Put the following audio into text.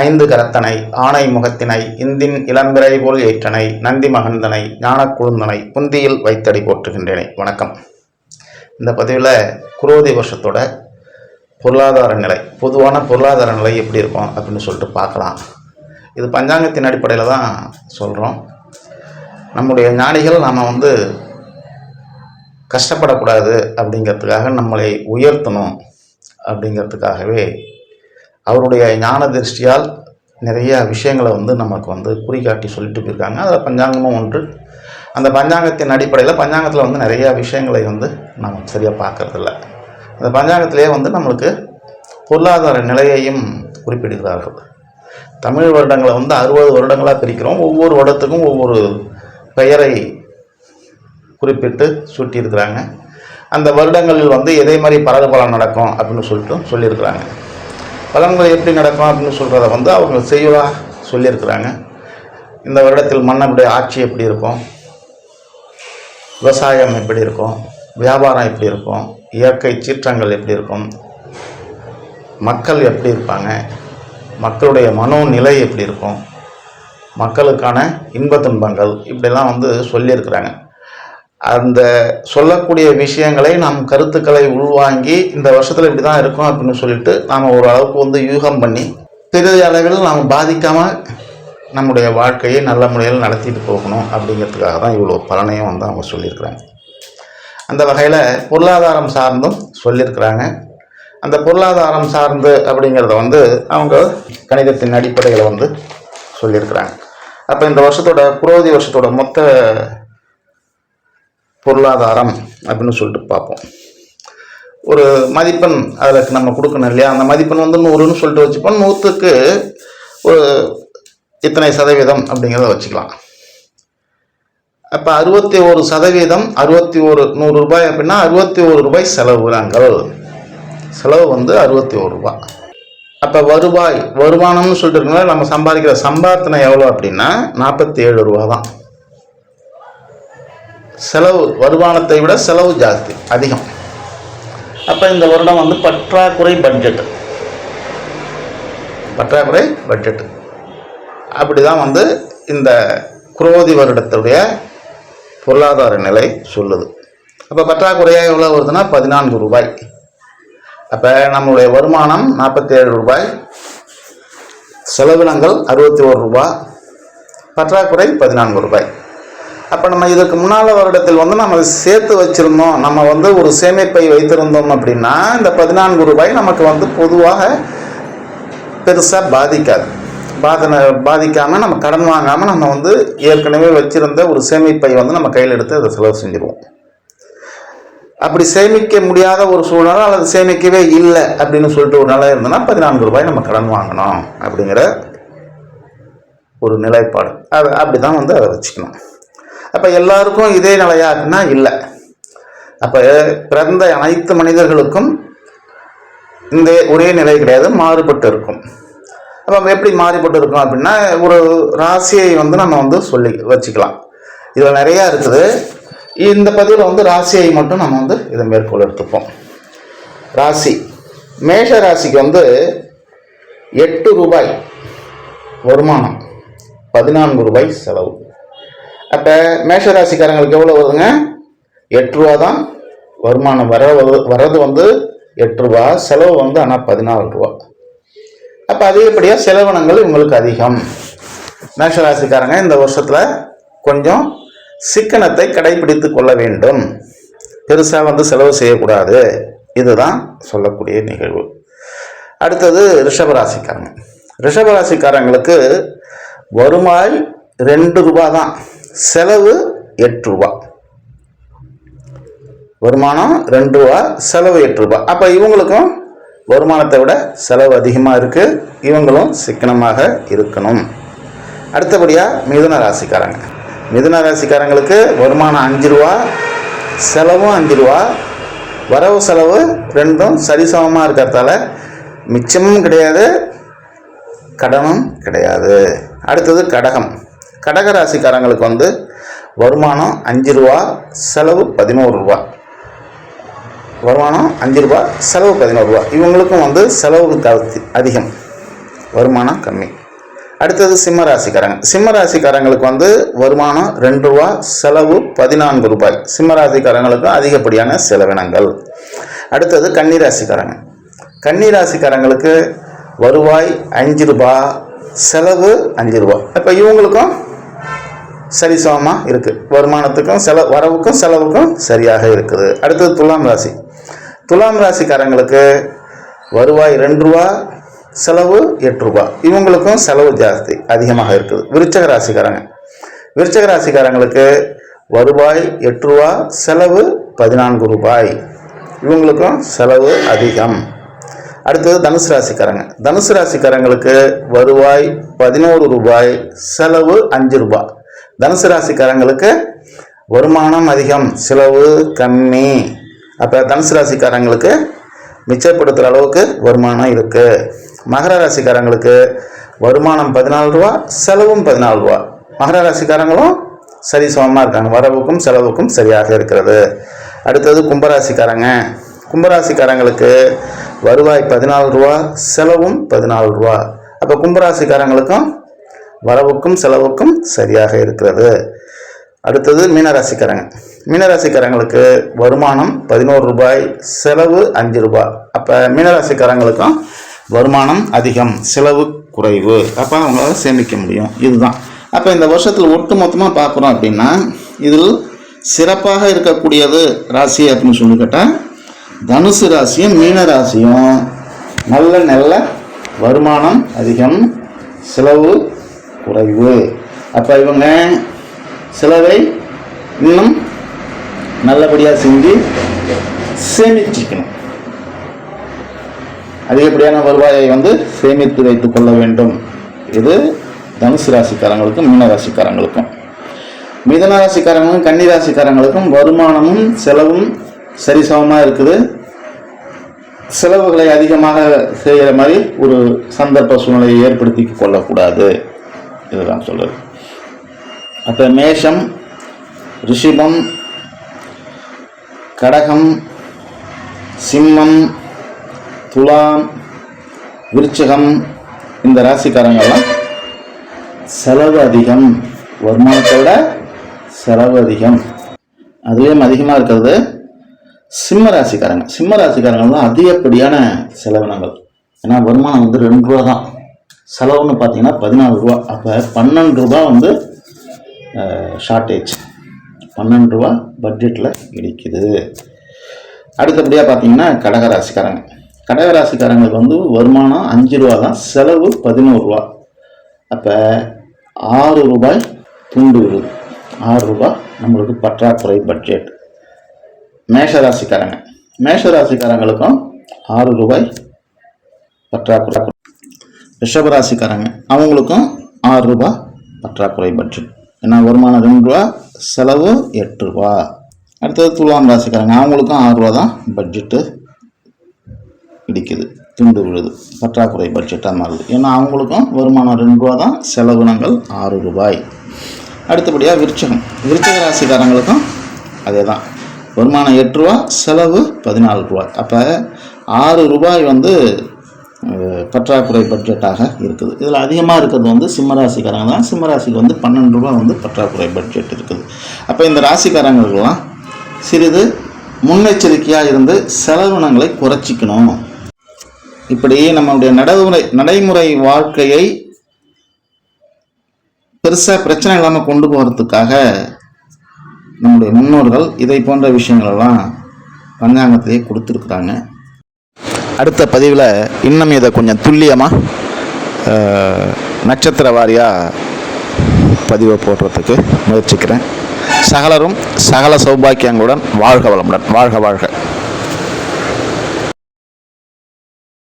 ஐந்து கரத்தனை ஆணை முகத்தினை இந்தின் இளம்பிறை போல் ஏற்றனை நந்தி மகந்தனை ஞானக் குழுந்தனை புந்தியில் வைத்தடி போற்றுகின்றேனே. வணக்கம். இந்த பதிவில் குரோதி வருஷத்தோட பொருளாதார நிலை பொதுவான பொருளாதார நிலை எப்படி இருக்கும் அப்படின்னு சொல்லிட்டு பார்க்கலாம். இது பஞ்சாங்கத்தின் அடிப்படையில் தான் சொல்கிறோம் நம்முடைய ஞானிகள் நாம் வந்து கஷ்டப்படக்கூடாது அப்படிங்கிறதுக்காக நம்மளை உயர்த்தணும் அப்படிங்கிறதுக்காகவே அவருடைய ஞான திருஷ்டியால் நிறைய விஷயங்களை வந்து நமக்கு வந்து குறிகாட்டி சொல்லிட்டு போயிருக்காங்க. அதில் பஞ்சாங்கமும் ஒன்று. அந்த பஞ்சாங்கத்தின் அடிப்படையில் பஞ்சாங்கத்தில் வந்து நிறைய விஷயங்களை வந்து நம்ம சரியாக பார்க்கறதில்ல. அந்த பஞ்சாங்கத்திலே வந்து நம்மளுக்கு பொருளாதார நிலையையும் குறிப்பிடுகிறார்கள். தமிழ் வருடங்களை வந்து அறுபது வருடங்களாக பிரிக்கிறோம். ஒவ்வொரு வருடத்துக்கும் ஒவ்வொரு பெயரை குறிப்பிட்டு சூட்டியிருக்கிறாங்க. அந்த வருடங்களில் வந்து எதே மாதிரி பலது பலன் நடக்கும் அப்படின்னு சொல்லிட்டு சொல்லியிருக்கிறாங்க. பலன்கள் எப்படி நடக்கும் அப்படின்னு சொல்கிறத வந்து அவங்க செய்வதாக சொல்லியிருக்கிறாங்க. இந்த வருடத்தில் மன்னனுடைய ஆட்சி எப்படி இருக்கும்? விவசாயம் எப்படி இருக்கும்? வியாபாரம் எப்படி இருக்கும்? இயற்கை சீற்றங்கள் எப்படி இருக்கும்? மக்கள் எப்படி இருப்பாங்க? மக்களுடைய மனோநிலை எப்படி இருக்கும்? மக்களுக்கான இன்ப துன்பங்கள் இப்படிலாம் வந்து சொல்லியிருக்கிறாங்க. அந்த சொல்லக்கூடிய விஷயங்களை நாம் கருத்துக்களை உள்வாங்கி இந்த வருஷத்தில் இப்படி தான் இருக்கும் அப்படின்னு சொல்லிட்டு நாம் ஒரு அளவுக்கு வந்து யூகம் பண்ணி பெரிய அளவில் நாம் பாதிக்காமல் நம்முடைய வாழ்க்கையை நல்ல முறையில் நடத்திட்டு போகணும் அப்படிங்கிறதுக்காக தான் இவ்வளோ பலனையும் வந்து அவங்க சொல்லியிருக்கிறாங்க. அந்த வகையில் பொருளாதாரம் சார்ந்தும் சொல்லியிருக்கிறாங்க. அந்த பொருளாதாரம் சார்ந்து அப்படிங்கிறத வந்து அவங்க கணிதத்தின் அடிப்படையில் வந்து சொல்லியிருக்கிறாங்க. அப்போ இந்த வருஷத்தோட குரோதி வருஷத்தோட மொத்த பொருளாதாரம் அப்படின்னு சொல்லிட்டு பார்ப்போம். ஒரு மதிப்பெண் அதுக்கு நம்ம கொடுக்கணும் இல்லையா? அந்த மதிப்பெண் வந்து நூறுன்னு சொல்லிட்டு வச்சுப்போம். நூற்றுக்கு ஒரு இத்தனை சதவீதம் அப்படிங்கிறத வச்சுக்கலாம். அப்போ அறுபத்தி ஒரு சதவீதம் அறுபத்தி ஒரு நூறு ரூபாய் அப்படின்னா அறுபத்தி ஒரு ரூபாய் செலவு நாங்கள் செலவு வந்து அறுபத்தி ஒரு ரூபாய். அப்போ வருவாய் வருமானம்னு சொல்லிட்டு இருக்கனால நம்ம சம்பாதிக்கிற சம்பாத்தனை எவ்வளோ அப்படின்னா நாற்பத்தி ஏழு ரூபா தான். செலவு வருமானத்தை விட செலவு ஜாஸ்தி அதிகம். அப்போ இந்த வருடம் வந்து பற்றாக்குறை பட்ஜெட் பற்றாக்குறை பட்ஜெட் அப்படி தான் வந்து இந்த குரோதி வருடத்துடைய பொருளாதார நிலை சொல்லுது. அப்போ பற்றாக்குறையாக எவ்வளோ வருதுன்னா பதினான்கு ரூபாய். அப்போ நம்மளுடைய வருமானம் நாற்பத்தி ஏழு ரூபாய். செலவினங்கள் அறுபத்தி ஒரு ரூபாய் பற்றாக்குறை பதினான்கு ரூபாய். அப்போ நம்ம இதற்கு முன்னால் வருடத்தில் வந்து நம்ம சேர்த்து வச்சுருந்தோம். நம்ம வந்து ஒரு சேமிப்பை வைத்திருந்தோம் அப்படின்னா இந்த பதினான்கு ரூபாய் நமக்கு வந்து பொதுவாக பெருசாக பாதிக்காது. பாதனை பாதிக்காமல் நம்ம கடன் வாங்காமல் நம்ம வந்து ஏற்கனவே வச்சுருந்த ஒரு சேமிப்பை வந்து நம்ம கையில் எடுத்து அதை செலவு செஞ்சுருவோம். அப்படி சேமிக்க முடியாத ஒரு சூழ்நிலை அல்லது சேமிக்கவே இல்லை அப்படின்னு சொல்லிட்டு ஒரு நிலை இருந்ததுன்னா பதினான்கு ரூபாய் நம்ம கடன் வாங்கணும் அப்படிங்கிற ஒரு நிலைப்பாடு. அது அப்படி தான் வந்து அதை வச்சுக்கணும். அப்போ எல்லாருக்கும் இதே நிலையா அப்படின்னா இல்லை. அப்போ பிறந்த அனைத்து மனிதர்களுக்கும் இந்த ஒரே நிலை கிடையாது மாறுபட்டு இருக்கும். அப்போ எப்படி மாறுபட்டு இருக்கும் அப்படின்னா ஒரு ராசியை வந்து நம்ம வந்து சொல்லி வச்சுக்கலாம். இதில் நிறையா இருக்குது. இந்த பதிவில் வந்து ராசியை மட்டும் நம்ம வந்து இதை மேற்கோள் எடுத்துப்போம். ராசி. மேஷ ராசிக்கு வந்து எட்டு ரூபாய் வருமானம் பதினான்கு ரூபாய் செலவு. அப்போ மேஷராசிக்காரங்களுக்கு எவ்வளோ வருதுங்க? எட்டு ரூபா தான் வருமானம் வர வர்றது வந்து எட்டு ரூபா செலவு வந்து ஆனால் பதினாலு ரூபா. அப்போ அதிகப்படியாக செலவினங்கள் இவங்களுக்கு அதிகம். மேஷராசிக்காரங்க இந்த வருஷத்தில் கொஞ்சம் சிக்கனத்தை கடைபிடித்து கொள்ள வேண்டும். பெருசாக வந்து செலவு செய்யக்கூடாது. இதுதான் சொல்லக்கூடிய நிகழ்வு. அடுத்தது ரிஷபராசிக்காரங்க. ரிஷபராசிக்காரங்களுக்கு வருமாய் ரெண்டு ரூபா தான். செலவு எட்டு ரூபா. வருமானம் ரெண்டு ரூபா செலவு எட்டு ரூபா. அப்போ இவங்களுக்கும் வருமானத்தை விட செலவு அதிகமாக இருக்குது இவங்களும் சிக்கனமாக இருக்கணும். அடுத்தபடியாக மிதுன ராசிக்காரங்க. மிதுன ராசிக்காரங்களுக்கு வருமானம் அஞ்சு ரூபா செலவும் அஞ்சு ரூபா. வரவு செலவு ரெண்டும் சரிசமமாக இருக்கிறதால மிச்சமும் கிடையாது கடனும் கிடையாது. அடுத்தது கடகம். கடக ராசிக்காரங்களுக்கு வந்து வருமானம் அஞ்சு ரூபா செலவு பதினோரு ரூபா. வருமானம் அஞ்சு ரூபா செலவு பதினோரு ரூபா. இவங்களுக்கும் வந்து செலவு அதிகம். வருமானம் கம்மி. அடுத்தது சிம்ம ராசிக்காரங்க சிம்ம ராசிக்காரங்களுக்கு வந்து வருமானம் ரெண்டு ரூபா செலவு பதினான்கு ரூபாய். சிம்ம ராசிக்காரங்களுக்கு அதிகப்படியான செலவினங்கள். அடுத்தது கன்னிராசிக்காரங்க. கன்னிராசிக்காரங்களுக்கு வருவாய் அஞ்சு ரூபா செலவு அஞ்சு ரூபா. இப்போ இவங்களுக்கும் சரிசமமாக இருக்குது வருமானத்துக்கும் செல வரவுக்கும் செலவுக்கும் சரியாக இருக்குது. அடுத்தது துலாம் ராசி. துலாம் ராசிக்காரங்களுக்கு வருவாய் ரெண்டு ரூபா செலவு எட்டு ரூபா. இவங்களுக்கும் செலவு ஜாஸ்தி அதிகமாக இருக்குது. விருச்சக ராசிக்காரங்க. விருச்சக ராசிக்காரங்களுக்கு வருவாய் எட்டு ரூபா செலவு பதினான்கு ரூபாய். இவங்களுக்கும் செலவு அதிகம். அடுத்தது தனுசு ராசிக்காரங்க. தனுசு ராசிக்காரங்களுக்கு வருவாய் பதினோரு ரூபாய் செலவு அஞ்சு ரூபாய் தனுசு ராசிக்காரங்களுக்கு வருமானம் அதிகம் செலவு கம்மி. அப்போ தனுசு ராசிக்காரங்களுக்கு மிச்சப்படுத்துகிற அளவுக்கு வருமானம் இருக்குது மகர ராசிக்காரங்களுக்கு வருமானம் பதினாலு ரூபா செலவும் பதினாலு ரூபா. மகர ராசிக்காரங்களும் சரி சமமாக இருக்காங்க. வரவுக்கும் செலவுக்கும் சரியாக இருக்கிறது. அடுத்தது கும்பராசிக்காரங்க. கும்பராசிக்காரங்களுக்கு வருவாய் பதினாலு ரூபா செலவும் பதினாலு ரூபா. அப்போ கும்பராசிக்காரங்களுக்கும் வரவுக்கும் செலவுக்கும் சரியாக இருக்கிறது. அடுத்தது மீனராசிக்காரங்க. மீனராசிக்காரங்களுக்கு வருமானம் பதினோரு ரூபாய் செலவு அஞ்சு ரூபாய். அப்போ மீனராசிக்காரங்களுக்கும் வருமானம் அதிகம் செலவு குறைவு. அப்போ அவங்களால சேமிக்க முடியும். இதுதான். அப்போ இந்த வருஷத்தில் ஒட்டு மொத்தமாக பார்க்குறோம் அப்படின்னா இதில் சிறப்பாக இருக்கக்கூடியது ராசி அப்படின்னு சொல்லி கேட்டால் தனுசு ராசியும் மீன ராசியும் நல்ல நல்ல வருமானம் அதிகம் செலவு குறைவு. அப்போ இவங்க செலவை இன்னும் நல்லபடியாக செஞ்சு சேமிச்சிக்கணும். அதிகப்படியான வருவாயை வந்து சேமித்து வைத்துக் கொள்ள வேண்டும். இது தனுசு ராசிக்காரங்களுக்கும் மீன ராசிக்காரங்களுக்கும். மிதன ராசிக்காரங்களுக்கும் கன்னி ராசிக்காரங்களுக்கும் வருமானமும் செலவும் சரிசமமாக இருக்குது. செலவுகளை அதிகமாக செய்கிற மாதிரி ஒரு சந்தர்ப்ப சூழ்நிலையை ஏற்படுத்தி கொள்ளக்கூடாது. இதுதான் சொல்றது. அப்போ மேஷம் ரிஷிபம் கடகம் சிம்மம் துலாம் விருச்சகம் இந்த ராசிக்காரங்கெல்லாம் செலவு அதிகம். வருமானத்தை விட செலவு அதிகம். அதுலேயும் அதிகமாக இருக்கிறது சிம்ம ராசிக்காரங்க. சிம்ம ராசிக்காரங்க தான் அதிகப்படியான செலவினங்கள். ஏன்னா வருமானம் வந்து ரெண்டு ரூபா தான் செலவுன்னு பார்த்தீங்கன்னா பதினாலு ரூபா. அப்போ பன்னெண்டு ரூபா வந்து ஷார்ட்டேஜ் பன்னெண்டு ரூபா பட்ஜெட்டில் இடிக்குது அடுத்தபடியாக பார்த்தீங்கன்னா கடகராசிக்காரங்க. கடகராசிக்காரங்களுக்கு வந்து வருமானம் அஞ்சு ரூபா தான் செலவு பதினோரு ரூபா. அப்போ ஆறு ரூபாய் துண்டு விழுது ஆறு ரூபாய் நம்மளுக்கு பற்றாக்குறை பட்ஜெட் மேஷராசிக்காரங்க. மேஷராசிக்காரங்களுக்கும் ஆறு ரூபாய் பற்றாக்குறை ரிஷபராசிக்காரங்க. அவங்களுக்கும் ஆறு ரூபாய் பற்றாக்குறை பட்ஜெட் ஏன்னா வருமானம் ரெண்டு ரூபா செலவு எட்டு ரூபா. அடுத்தது துலாம் ராசிக்காரங்க. அவங்களுக்கும் ஆறு ரூபா தான் பட்ஜெட்டு இடிக்குது துண்டு விழுது பற்றாக்குறை பட்ஜெட்டாக மாறுது. ஏன்னா அவங்களுக்கும் வருமானம் ரெண்டு ரூபா தான் செலவினங்கள் ஆறு ரூபாய். அடுத்தபடியாக விருச்சகம். விருச்சக ராசிக்காரங்களுக்கும் அதே தான். வருமானம் எட்டு ரூபா செலவு பதினாலு ரூபாய். அப்போ ஆறு ரூபாய் வந்து பற்றாக்குறை பட்ஜெட்டாக இருக்குது. இதில் அதிகமாக இருக்கிறது வந்து சிம்மராசிக்காரங்க தான். சிம்மராசிக்கு வந்து பன்னெண்டு ரூபா வந்து பற்றாக்குறை பட்ஜெட் இருக்குது. அப்போ இந்த ராசிக்காரங்களுக்கெல்லாம் சிறிது முன்னெச்சரிக்கையாக இருந்து செலவினங்களை குறைச்சிக்கணும். இப்படி நம்மளுடைய நடைமுறை நடைமுறை வாழ்க்கையை பெருசாக பிரச்சனை இல்லாமல் கொண்டு போகிறதுக்காக நம்முடைய முன்னோர்கள் இதை போன்ற விஷயங்களெல்லாம் பஞ்சாங்கத்திலேயே கொடுத்துருக்குறாங்க. அடுத்த பதிவில் இன்னும் இதை கொஞ்சம் துல்லியமாக நட்சத்திர வாரியாக பதிவை போடுறதுக்கு முயற்சிக்கிறேன். சகலரும் சகல சௌபாக்கியங்களுடன் வாழ்க வளமுடன். வாழ்க வாழ்க.